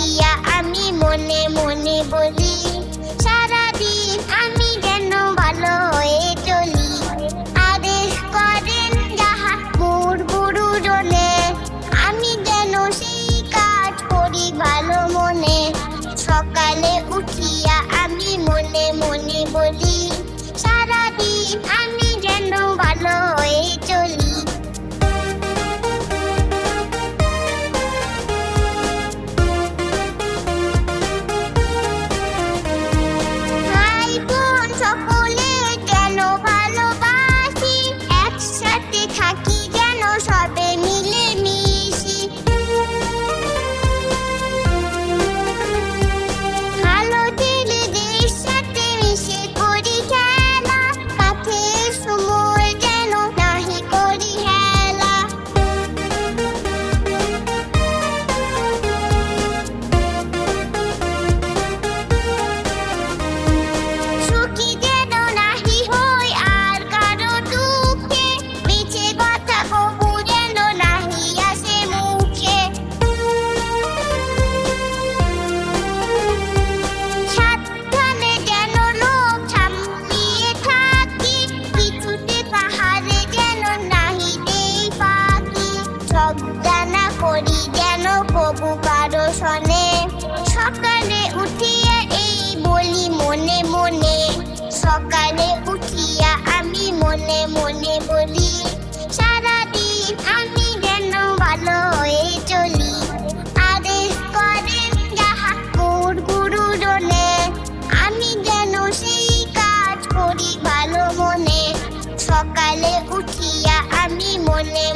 দিয়া আমি মনে মনে বলি বলি, সারাদিন আমি যেন ভালো হয়ে চলি। আদেশ করেন যাহা কোর গুরুজনে, আমি যেন সেই কাজ করি ভালো মনে। সকালে উঠিয়া আমি মনে